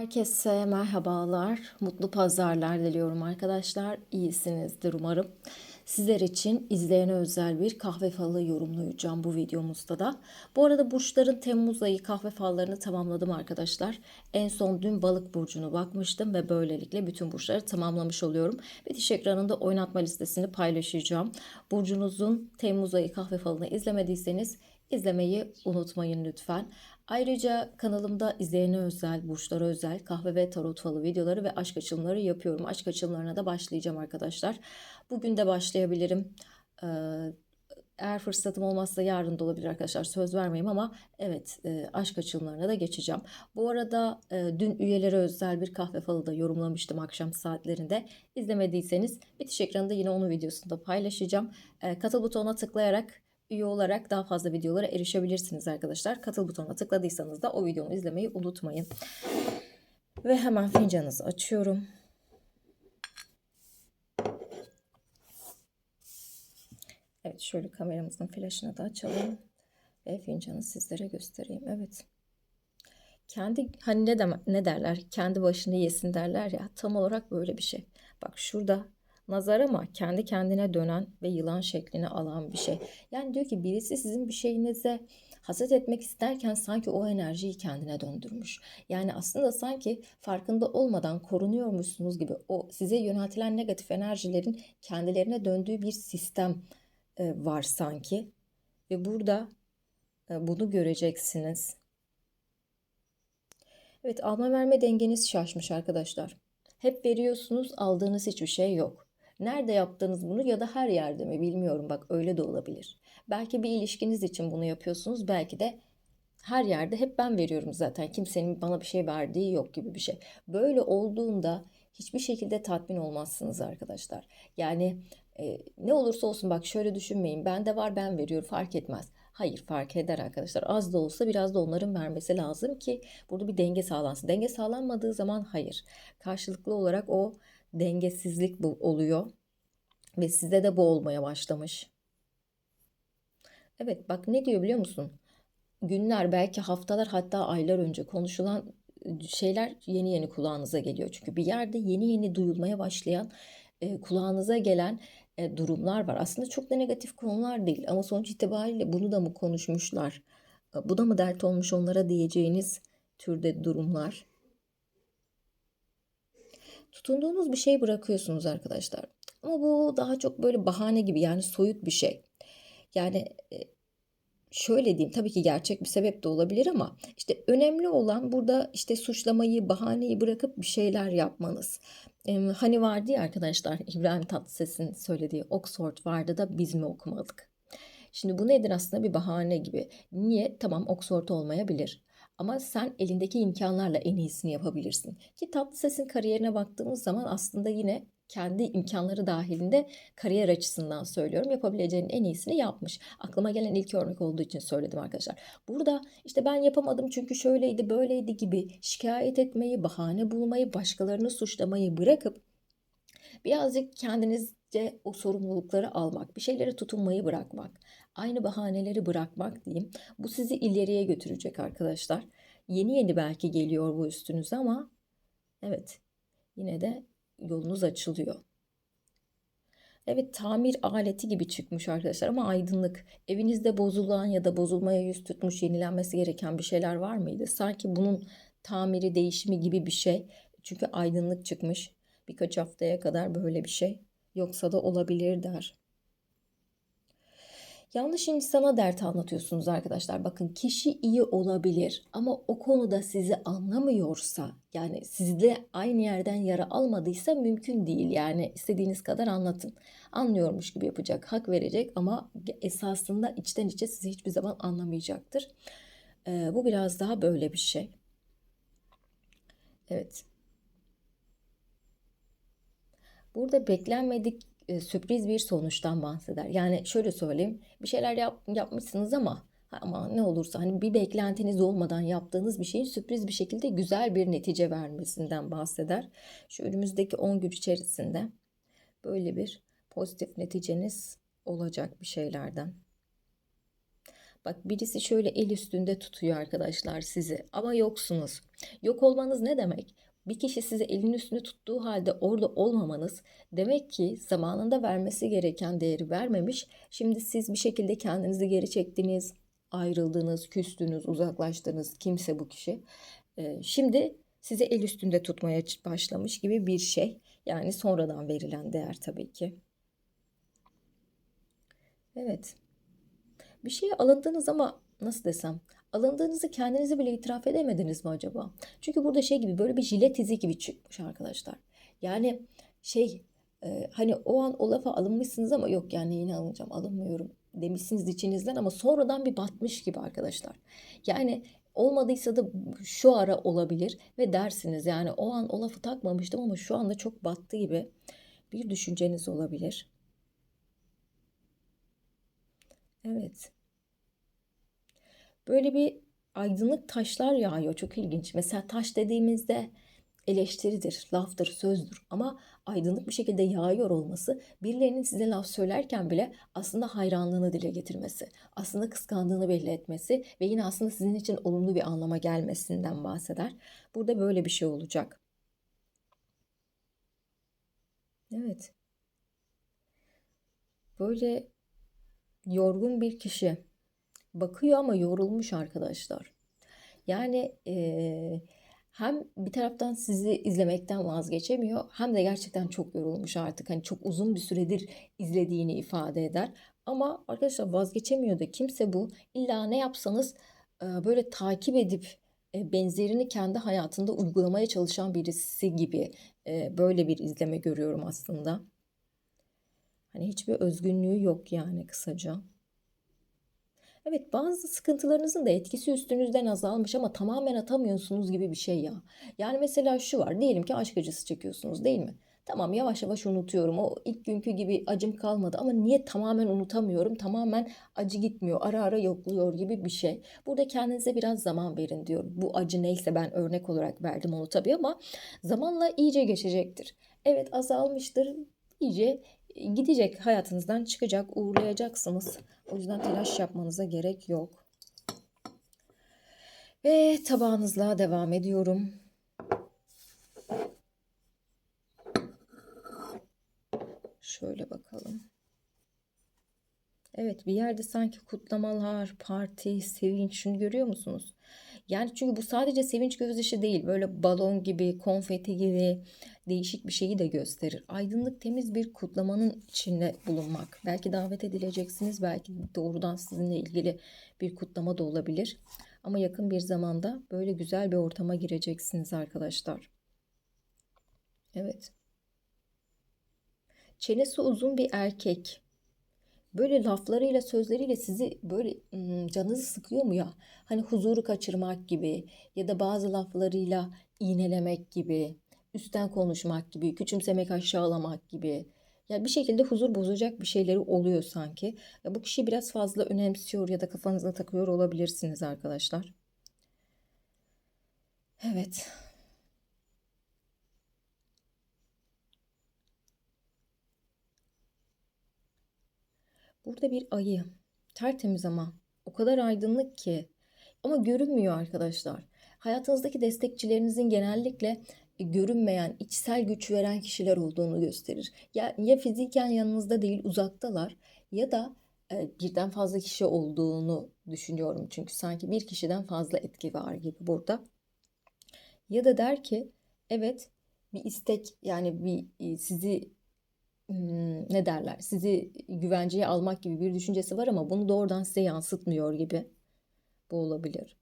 Herkese merhabalar, mutlu pazarlar diliyorum arkadaşlar. İyisinizdir umarım. Sizler için izleyene özel bir kahve falı yorumlayacağım bu videomuzda da. Bu arada burçların Temmuz ayı kahve fallarını tamamladım arkadaşlar. En son dün balık burcunu bakmıştım ve böylelikle bütün burçları tamamlamış oluyorum. Bitiş ekranında oynatma listesini paylaşacağım. Burcunuzun Temmuz ayı kahve falını izlemediyseniz izlemeyi unutmayın lütfen. Ayrıca kanalımda izleyene özel, burçlara özel kahve ve tarot falı videoları ve aşk açılımları yapıyorum. Aşk açılımlarına da başlayacağım arkadaşlar. Bugün de başlayabilirim. Ee, eğer fırsatım olmazsa yarın da olabilir arkadaşlar. Söz vermeyeyim ama evet e, aşk açılımlarına da geçeceğim. Bu arada e, dün üyelere özel bir kahve falı da yorumlamıştım akşam saatlerinde. İzlemediyseniz bitiş ekranında yine onun videosunu da paylaşacağım. E, katıl butonuna tıklayarak üye olarak daha fazla videolara erişebilirsiniz arkadaşlar. Katıl butonuna tıkladıysanız da o videomu izlemeyi unutmayın. Ve hemen fincanınızı açıyorum. Evet şöyle kameramızın flaşını da açalım. Ve fincanı sizlere göstereyim. Evet. Kendi hani ne, deme, ne derler? Kendi başını yesin derler ya. Tam olarak böyle bir şey. Bak şurada nazar ama kendi kendine dönen ve yılan şeklini alan bir şey. Yani diyor ki birisi sizin bir şeyinize haset etmek isterken sanki o enerjiyi kendine döndürmüş. Yani aslında sanki farkında olmadan korunuyormuşsunuz gibi o size yöneltilen negatif enerjilerin kendilerine döndüğü bir sistem e, var sanki. Ve burada e, bunu göreceksiniz. Evet alma verme dengeniz şaşmış arkadaşlar. Hep veriyorsunuz aldığınız hiçbir şey yok. Nerede yaptığınız bunu ya da her yerde mi bilmiyorum bak öyle de olabilir. Belki bir ilişkiniz için bunu yapıyorsunuz belki de her yerde hep ben veriyorum zaten kimsenin bana bir şey verdiği yok gibi bir şey. Böyle olduğunda hiçbir şekilde tatmin olmazsınız arkadaşlar. Yani e, ne olursa olsun bak şöyle düşünmeyin bende var ben veriyorum fark etmez. Hayır fark eder arkadaşlar. Az da olsa biraz da onların vermesi lazım ki burada bir denge sağlansın. Denge sağlanmadığı zaman hayır. Karşılıklı olarak o dengesizlik bu oluyor ve sizde de bu olmaya başlamış. Evet bak ne diyor biliyor musun? Günler belki haftalar hatta aylar önce konuşulan şeyler yeni yeni kulağınıza geliyor. Çünkü bir yerde yeni yeni duyulmaya başlayan e, kulağınıza gelen e, durumlar var. Aslında çok da negatif konular değil ama sonuç itibariyle bunu da mı konuşmuşlar? E, bu da mı dert olmuş onlara diyeceğiniz türde durumlar. Tutunduğunuz bir şey bırakıyorsunuz arkadaşlar. Ama bu daha çok böyle bahane gibi yani soyut bir şey. Yani e, şöyle diyeyim tabii ki gerçek bir sebep de olabilir ama işte önemli olan burada işte suçlamayı, bahaneyi bırakıp bir şeyler yapmanız. Hani vardı ya arkadaşlar İbrahim Tatlıses'in söylediği Oxford vardı da biz mi okumadık? Şimdi bu nedir aslında bir bahane gibi. Niye? Tamam Oxford olmayabilir. Ama sen elindeki imkanlarla en iyisini yapabilirsin. Ki Tatlıses'in kariyerine baktığımız zaman aslında yine kendi imkanları dahilinde kariyer açısından söylüyorum. Yapabileceğinin en iyisini yapmış. Aklıma gelen ilk örnek olduğu için söyledim arkadaşlar. Burada işte ben yapamadım çünkü şöyleydi böyleydi gibi şikayet etmeyi, bahane bulmayı, başkalarını suçlamayı bırakıp birazcık kendinizce o sorumlulukları almak, bir şeylere tutunmayı bırakmak, aynı bahaneleri bırakmak diyeyim. Bu sizi ileriye götürecek arkadaşlar. Yeni yeni belki geliyor bu üstünüze ama evet yine de yolunuz açılıyor. Evet tamir aleti gibi çıkmış arkadaşlar ama aydınlık. Evinizde bozulan ya da bozulmaya yüz tutmuş yenilenmesi gereken bir şeyler var mıydı? Sanki bunun tamiri değişimi gibi bir şey. Çünkü aydınlık çıkmış. Birkaç haftaya kadar böyle bir şey. Yoksa da olabilir der. Yanlış insana dert anlatıyorsunuz arkadaşlar. Bakın kişi iyi olabilir ama o konuda sizi anlamıyorsa yani sizle aynı yerden yara almadıysa mümkün değil. Yani istediğiniz kadar anlatın. Anlıyormuş gibi yapacak, hak verecek ama esasında içten içe sizi hiçbir zaman anlamayacaktır. Ee, bu biraz daha böyle bir şey. Evet. Burada beklenmedik e, sürpriz bir sonuçtan bahseder. Yani şöyle söyleyeyim. Bir şeyler yap, yapmışsınız ama ama ne olursa hani bir beklentiniz olmadan yaptığınız bir şeyin sürpriz bir şekilde güzel bir netice vermesinden bahseder. Şu önümüzdeki 10 gün içerisinde böyle bir pozitif neticeniz olacak bir şeylerden. Bak birisi şöyle el üstünde tutuyor arkadaşlar sizi ama yoksunuz. Yok olmanız ne demek? Bir kişi sizi elin üstünde tuttuğu halde orada olmamanız demek ki zamanında vermesi gereken değeri vermemiş. Şimdi siz bir şekilde kendinizi geri çektiniz, ayrıldınız, küstünüz, uzaklaştınız. Kimse bu kişi. Ee, şimdi sizi el üstünde tutmaya başlamış gibi bir şey. Yani sonradan verilen değer tabii ki. Evet. Bir şeye alındınız ama nasıl desem alındığınızı kendinize bile itiraf edemediniz mi acaba? Çünkü burada şey gibi böyle bir jilet izi gibi çıkmış arkadaşlar. Yani şey e, hani o an o lafa alınmışsınız ama yok yani yine alınacağım alınmıyorum demişsiniz içinizden ama sonradan bir batmış gibi arkadaşlar. Yani olmadıysa da şu ara olabilir ve dersiniz yani o an o lafı takmamıştım ama şu anda çok battı gibi bir düşünceniz olabilir. Evet. Böyle bir aydınlık taşlar yağıyor. Çok ilginç. Mesela taş dediğimizde eleştiridir, laftır, sözdür. Ama aydınlık bir şekilde yağıyor olması, birilerinin size laf söylerken bile aslında hayranlığını dile getirmesi, aslında kıskandığını belli etmesi ve yine aslında sizin için olumlu bir anlama gelmesinden bahseder. Burada böyle bir şey olacak. Evet. Böyle yorgun bir kişi bakıyor ama yorulmuş arkadaşlar. Yani eee, hem bir taraftan sizi izlemekten vazgeçemiyor hem de gerçekten çok yorulmuş artık. Hani çok uzun bir süredir izlediğini ifade eder. Ama arkadaşlar vazgeçemiyor da kimse bu. İlla ne yapsanız böyle takip edip e, benzerini kendi hayatında uygulamaya çalışan birisi gibi e, böyle bir izleme görüyorum aslında. Hani hiçbir özgünlüğü yok yani kısaca. Evet bazı sıkıntılarınızın da etkisi üstünüzden azalmış ama tamamen atamıyorsunuz gibi bir şey ya. Yani mesela şu var diyelim ki aşk acısı çekiyorsunuz değil mi? Tamam yavaş yavaş unutuyorum. O ilk günkü gibi acım kalmadı ama niye tamamen unutamıyorum? Tamamen acı gitmiyor. Ara ara yokluyor gibi bir şey. Burada kendinize biraz zaman verin diyor. Bu acı neyse ben örnek olarak verdim onu tabii ama zamanla iyice geçecektir. Evet azalmıştır. İyice gidecek hayatınızdan çıkacak, uğurlayacaksınız. O yüzden telaş yapmanıza gerek yok. Ve tabağınızla devam ediyorum. Şöyle bakalım. Evet bir yerde sanki kutlamalar, parti, sevinç şunu görüyor musunuz? Yani çünkü bu sadece sevinç gösterişi değil. Böyle balon gibi, konfeti gibi değişik bir şeyi de gösterir. Aydınlık temiz bir kutlamanın içinde bulunmak. Belki davet edileceksiniz. Belki doğrudan sizinle ilgili bir kutlama da olabilir. Ama yakın bir zamanda böyle güzel bir ortama gireceksiniz arkadaşlar. Evet. Çenesi uzun bir erkek böyle laflarıyla sözleriyle sizi böyle canınızı sıkıyor mu ya? Hani huzuru kaçırmak gibi ya da bazı laflarıyla iğnelemek gibi, üstten konuşmak gibi, küçümsemek, aşağılamak gibi. Ya bir şekilde huzur bozacak bir şeyleri oluyor sanki. Ya bu kişi biraz fazla önemsiyor ya da kafanıza takıyor olabilirsiniz arkadaşlar. Evet. Burada bir ayı. Tertemiz ama. O kadar aydınlık ki. Ama görünmüyor arkadaşlar. Hayatınızdaki destekçilerinizin genellikle görünmeyen, içsel güç veren kişiler olduğunu gösterir. Ya, ya fiziken yanınızda değil uzaktalar ya da e, birden fazla kişi olduğunu düşünüyorum. Çünkü sanki bir kişiden fazla etki var gibi burada. Ya da der ki evet bir istek yani bir e, sizi ne derler sizi güvenceye almak gibi bir düşüncesi var ama bunu doğrudan size yansıtmıyor gibi. Bu olabilir.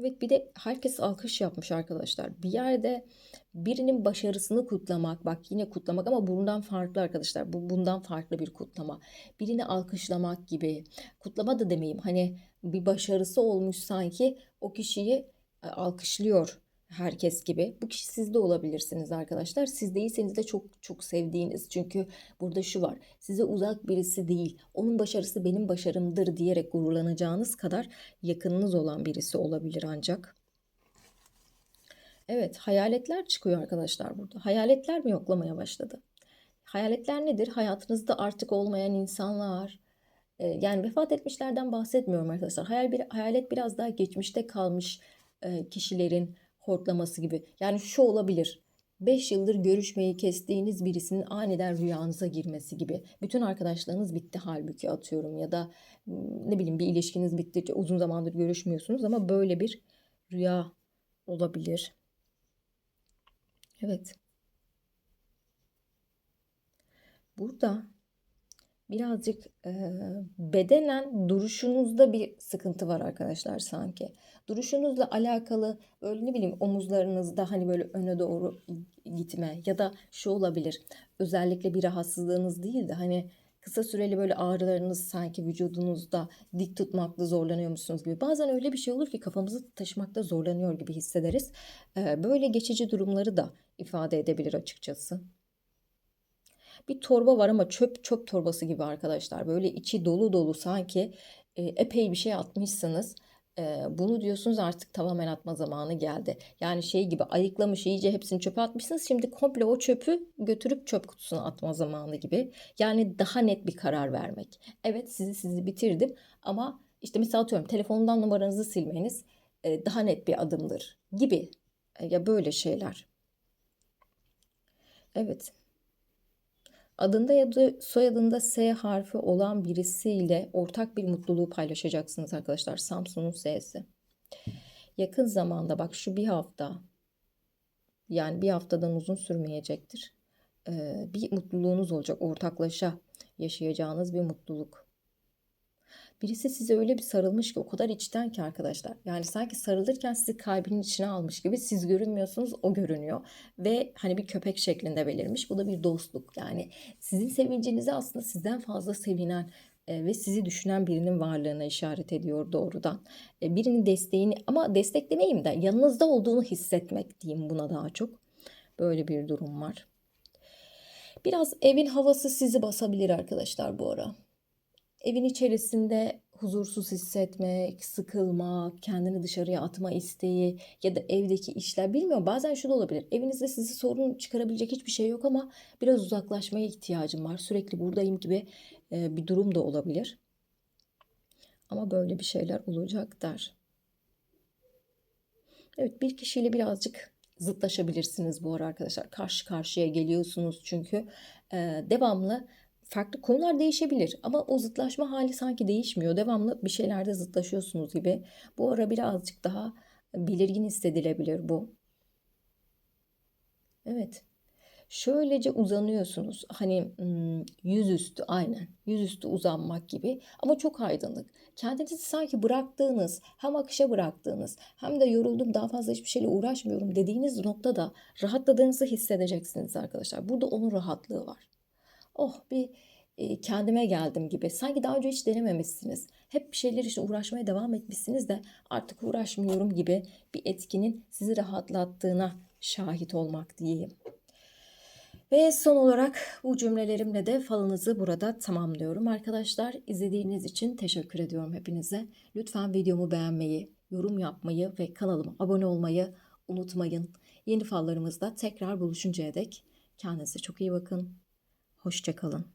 Evet bir de herkes alkış yapmış arkadaşlar. Bir yerde birinin başarısını kutlamak, bak yine kutlamak ama bundan farklı arkadaşlar. Bu bundan farklı bir kutlama. Birini alkışlamak gibi. Kutlama da demeyeyim. Hani bir başarısı olmuş sanki o kişiyi e, alkışlıyor herkes gibi. Bu kişi siz de olabilirsiniz arkadaşlar. Siz değilseniz de çok çok sevdiğiniz. Çünkü burada şu var. Size uzak birisi değil. Onun başarısı benim başarımdır diyerek gururlanacağınız kadar yakınınız olan birisi olabilir ancak. Evet, hayaletler çıkıyor arkadaşlar burada. Hayaletler mi yoklamaya başladı? Hayaletler nedir? Hayatınızda artık olmayan insanlar, E, yani vefat etmişlerden bahsetmiyorum arkadaşlar. Hayal bir, hayalet biraz daha geçmişte kalmış e, kişilerin hortlaması gibi. Yani şu olabilir. 5 yıldır görüşmeyi kestiğiniz birisinin aniden rüyanıza girmesi gibi. Bütün arkadaşlarınız bitti halbuki atıyorum ya da ne bileyim bir ilişkiniz bitti uzun zamandır görüşmüyorsunuz ama böyle bir rüya olabilir. Evet. Burada birazcık e, bedenen duruşunuzda bir sıkıntı var arkadaşlar sanki. Duruşunuzla alakalı böyle ne bileyim omuzlarınızda hani böyle öne doğru gitme ya da şu olabilir. Özellikle bir rahatsızlığınız değil de hani kısa süreli böyle ağrılarınız sanki vücudunuzda dik tutmakta zorlanıyormuşsunuz gibi. Bazen öyle bir şey olur ki kafamızı taşımakta zorlanıyor gibi hissederiz. Böyle geçici durumları da ifade edebilir açıkçası. Bir torba var ama çöp çöp torbası gibi arkadaşlar. Böyle içi dolu dolu sanki e, epey bir şey atmışsınız. E, bunu diyorsunuz artık tamamen atma zamanı geldi. Yani şey gibi ayıklamış iyice hepsini çöpe atmışsınız. Şimdi komple o çöpü götürüp çöp kutusuna atma zamanı gibi. Yani daha net bir karar vermek. Evet sizi sizi bitirdim ama işte mesela atıyorum telefonundan numaranızı silmeniz e, daha net bir adımdır gibi. Ya böyle şeyler. Evet. Adında ya da soyadında S harfi olan birisiyle ortak bir mutluluğu paylaşacaksınız arkadaşlar. Samsun'un S'si. Yakın zamanda bak şu bir hafta yani bir haftadan uzun sürmeyecektir. Ee, bir mutluluğunuz olacak. Ortaklaşa yaşayacağınız bir mutluluk. Birisi size öyle bir sarılmış ki o kadar içten ki arkadaşlar. Yani sanki sarılırken sizi kalbinin içine almış gibi siz görünmüyorsunuz o görünüyor. Ve hani bir köpek şeklinde belirmiş. Bu da bir dostluk. Yani sizin sevincinizi aslında sizden fazla sevinen e, ve sizi düşünen birinin varlığına işaret ediyor doğrudan. E, birinin desteğini ama desteklemeyeyim de yanınızda olduğunu hissetmek diyeyim buna daha çok. Böyle bir durum var. Biraz evin havası sizi basabilir arkadaşlar bu ara evin içerisinde huzursuz hissetmek, sıkılmak, kendini dışarıya atma isteği ya da evdeki işler bilmiyorum bazen şu da olabilir. Evinizde sizi sorun çıkarabilecek hiçbir şey yok ama biraz uzaklaşmaya ihtiyacım var. Sürekli buradayım gibi e, bir durum da olabilir. Ama böyle bir şeyler olacak der. Evet bir kişiyle birazcık zıtlaşabilirsiniz bu ara arkadaşlar. Karşı karşıya geliyorsunuz çünkü e, devamlı farklı konular değişebilir ama o zıtlaşma hali sanki değişmiyor. Devamlı bir şeylerde zıtlaşıyorsunuz gibi. Bu ara birazcık daha belirgin hissedilebilir bu. Evet. Şöylece uzanıyorsunuz. Hani yüzüstü aynen. Yüzüstü uzanmak gibi ama çok aydınlık. Kendinizi sanki bıraktığınız, hem akışa bıraktığınız hem de yoruldum daha fazla hiçbir şeyle uğraşmıyorum dediğiniz noktada rahatladığınızı hissedeceksiniz arkadaşlar. Burada onun rahatlığı var. Oh bir kendime geldim gibi. Sanki daha önce hiç denememişsiniz. Hep bir şeyler işte uğraşmaya devam etmişsiniz de artık uğraşmıyorum gibi bir etkinin sizi rahatlattığına şahit olmak diyeyim. Ve son olarak bu cümlelerimle de falınızı burada tamamlıyorum. Arkadaşlar izlediğiniz için teşekkür ediyorum hepinize. Lütfen videomu beğenmeyi, yorum yapmayı ve kanalıma abone olmayı unutmayın. Yeni fallarımızda tekrar buluşuncaya dek kendinize çok iyi bakın. Hoşçakalın.